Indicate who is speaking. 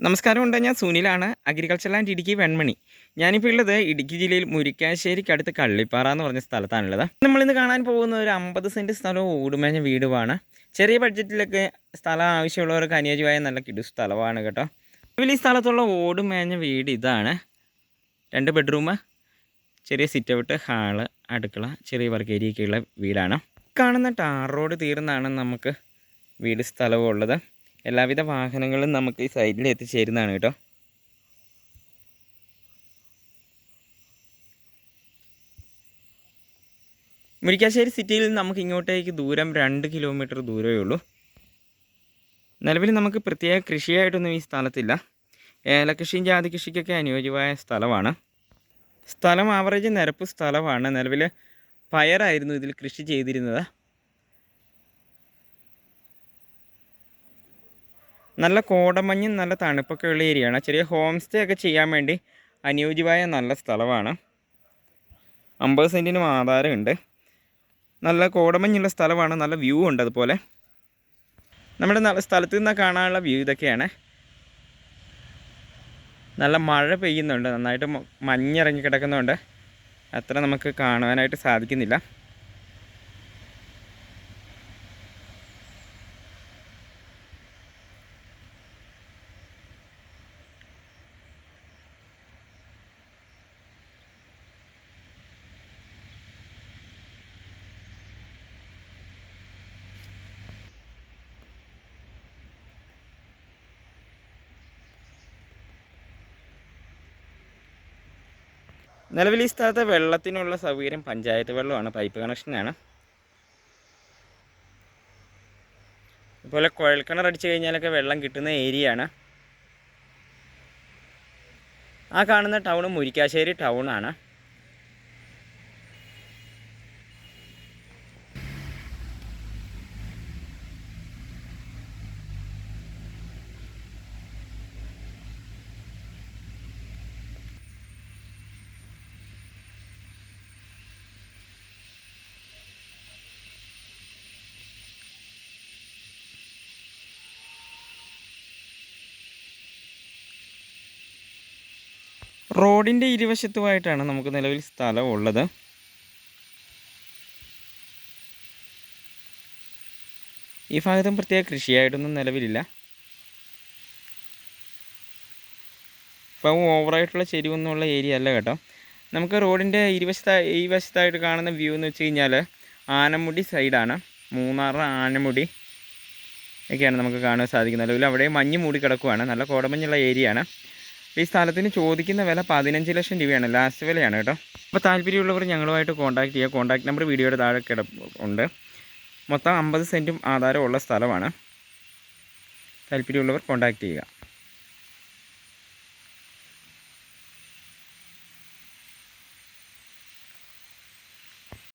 Speaker 1: നമസ്കാരം ഉണ്ട് ഞാൻ സുനിലാണ്. Agriculture land Idukki Venmani. ഞാനിപ്പോൾ ഉള്ളത് ഇടുക്കി ജില്ലയിൽ മുരിക്കാശ്ശേരിക്ക് അടുത്ത് കള്ളിപ്പാറ എന്ന് പറഞ്ഞ സ്ഥലത്താണുള്ളത്. നമ്മളിന്ന് കാണാൻ പോകുന്ന ഒരു അമ്പത് സെന്റ് സ്ഥലവും ഓടുമേഞ്ഞ വീടുമാണ്. ചെറിയ ബഡ്ജറ്റിലൊക്കെ സ്ഥലം ആവശ്യമുള്ളവർക്ക് അനുയോജ്യമായ നല്ല കിടു സ്ഥലമാണ് കേട്ടോ. ഇതിൽ ഈ സ്ഥലത്തുള്ള ഓടുമേഞ്ഞ വീട് ഇതാണ്. രണ്ട് ബെഡ്റൂം ചെറിയ സിറ്റ് ഔട്ട് ഹാൾ അടുക്കള ചെറിയ വർക്ക് ഏരിയയൊക്കെയുള്ള വീടാണ്. കാണുന്ന ടാർ റോഡ് തീർന്നാണ് നമുക്ക് വീട് സ്ഥലവും ഉള്ളത്. എല്ലാവിധ വാഹനങ്ങളും നമുക്ക് ഈ സൈഡിൽ എത്തിച്ചേരുന്നതാണ് കേട്ടോ. മുരിക്കാശ്ശേരി സിറ്റിയിൽ നമുക്ക് ഇങ്ങോട്ടേക്ക് ദൂരം രണ്ട് കിലോമീറ്റർ ദൂരമേ ഉള്ളൂ. നിലവിൽ നമുക്ക് പ്രത്യേക കൃഷിയായിട്ടൊന്നും ഈ സ്ഥലത്തില്ല. ഏലകൃഷിയും ജാതി കൃഷിക്കൊക്കെ അനുയോജ്യമായ സ്ഥലമാണ്. സ്ഥലം ആവറേജ് നിരപ്പ് സ്ഥലമാണ്. നിലവിൽ പയറായിരുന്നു ഇതിൽ കൃഷി ചെയ്തിരുന്നത്. നല്ല കോടമഞ്ഞും നല്ല തണുപ്പൊക്കെ ഉള്ള ഏരിയയാണ്. ചെറിയ ഹോം സ്റ്റേ ഒക്കെ ചെയ്യാൻ വേണ്ടി അനുയോജ്യമായ നല്ല സ്ഥലമാണ്. അമ്പത് സെന്റിനും ആധാരമുണ്ട്. നല്ല കോടമഞ്ഞുള്ള സ്ഥലമാണ്. നല്ല വ്യൂ ഉണ്ട് അതുപോലെ. നമ്മുടെ നല്ല സ്ഥലത്ത് നിന്ന് കാണാനുള്ള വ്യൂ ഇതൊക്കെയാണ്. നല്ല മഴ പെയ്യുന്നുണ്ട്. നന്നായിട്ട് മഞ്ഞിറങ്ങി കിടക്കുന്നുണ്ട്. അത്ര നമുക്ക് കാണുവാനായിട്ട് സാധിക്കുന്നില്ല. നിലവിൽ ഈ സ്ഥലത്തെ വെള്ളത്തിനുള്ള സൗകര്യം പഞ്ചായത്ത് വെള്ളമാണ് പൈപ്പ് കണക്ഷനാണ് അതുപോലെ കുഴൽക്കിണർ അടിച്ചു കഴിഞ്ഞാലൊക്കെ വെള്ളം കിട്ടുന്ന ഏരിയയാണ് ആ കാണുന്ന ടൗൺ മുരിക്കാശ്ശേരി ടൗണാണ് റോഡിന്റെ ഇരുവശത്തുമായിട്ടാണ് നമുക്ക് നിലവിൽ സ്ഥലം ഉള്ളത്. ഈ ഭാഗത്തും പ്രത്യേക കൃഷിയായിട്ടൊന്നും നിലവിലില്ല. ഇപ്പം ഓവറായിട്ടുള്ള ചെരിവൊന്നുമുള്ള ഏരിയ അല്ല കേട്ടോ. നമുക്ക് റോഡിന്റെ ഇരുവശത്ത ഈ വശത്തായിട്ട് കാണുന്ന വ്യൂ എന്ന് വെച്ച് കഴിഞ്ഞാൽ ആനമുടി സൈഡാണ്. മൂന്നാർ ആനമുടി ഒക്കെയാണ് നമുക്ക് കാണാൻ സാധിക്കുന്നത്. അല്ലെങ്കിൽ അവിടെ മഞ്ഞ് മൂടി കിടക്കുവാണ് നല്ല കോടമഞ്ഞുള്ള ഏരിയയാണ്. ഈ സ്ഥലത്തിന് ചോദിക്കുന്ന വില പതിനഞ്ച് ലക്ഷം രൂപയാണ്. ലാസ്റ്റ് വിലയാണ് കേട്ടോ. അപ്പോൾ താല്പര്യമുള്ളവർ ഞങ്ങളുമായിട്ട് കോൺടാക്ട് ചെയ്യുക. കോൺടാക്ട് നമ്പർ വീഡിയോയുടെ താഴെ കിടപ്പുണ്ട് മൊത്തം അമ്പത് സെന്റും ആധാരമുള്ള സ്ഥലമാണ്. താല്പര്യമുള്ളവർ കോൺടാക്ട് ചെയ്യുക.